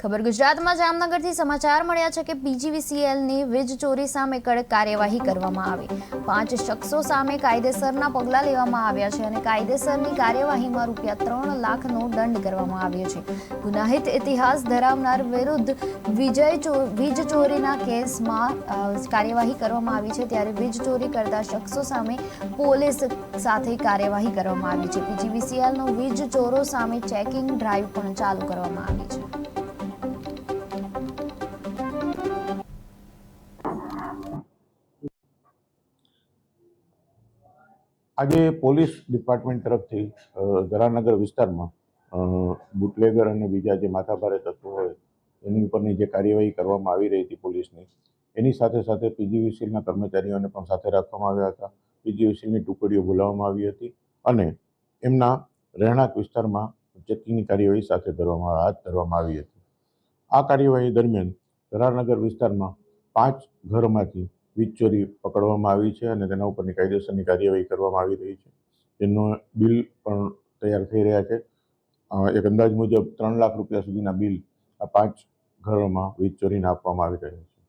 ખબર ગુજરાતમાં જામનગરથી સમાચાર મળ્યા છે કે પીજીવીસીએલની વીજ ચોરી સામે કડક કાર્યવાહી કરવામાં આવી. પાંચ શખ્સો સામે કાયદેસરના પગલાં લેવામાં આવ્યા છે અને કાયદેસરની કાર્યવાહીમાં રૂપિયા ત્રણ લાખનો દંડ કરવામાં આવ્યો છે. ગુનાહિત ઇતિહાસ ધરાવનાર વિરુદ્ધ વિજય વીજ ચોરીના કેસમાં કાર્યવાહી કરવામાં આવી છે ત્યારે વીજ ચોરી કરતા શખ્સો સામે પોલીસ સાથે કાર્યવાહી કરવામાં આવી છે. પીજીવીસીએલનો વીજ ચોરો સામે ચેકિંગ ડ્રાઈવ પણ ચાલુ કરવામાં આવી છે. આજે પોલીસ ડિપાર્ટમેન્ટ તરફથી ધરાનગર વિસ્તારમાં બુટલેગર અને બીજા જે માથાભારે તત્વો હોય, એની ઉપરની જે કાર્યવાહી કરવામાં આવી રહી હતી પોલીસની, એની સાથે સાથે પીજીવીસીલના કર્મચારીઓને પણ સાથે રાખવામાં આવ્યા હતા. પીજીવીસીલની ટુકડીઓ બોલાવવામાં આવી હતી અને એમના રહેણાંક વિસ્તારમાં ચેકિંગની કાર્યવાહી સાથે ધરવામાં, હાથ ધરવામાં આવી હતી. આ કાર્યવાહી દરમિયાન ધરાનગર વિસ્તારમાં પાંચ ઘરમાંથી વીજ ચોરી પકડવામાં આવી છે અને તેના ઉપરની કાયદેસરની કાર્યવાહી કરવામાં આવી રહી છે. તેનું બિલ પણ તૈયાર થઈ રહ્યા છે. એક અંદાજ મુજબ ત્રણ લાખ રૂપિયા સુધીના બિલ આ પાંચ ઘરોમાં વીજ ચોરીને આપવામાં આવી રહ્યા છે.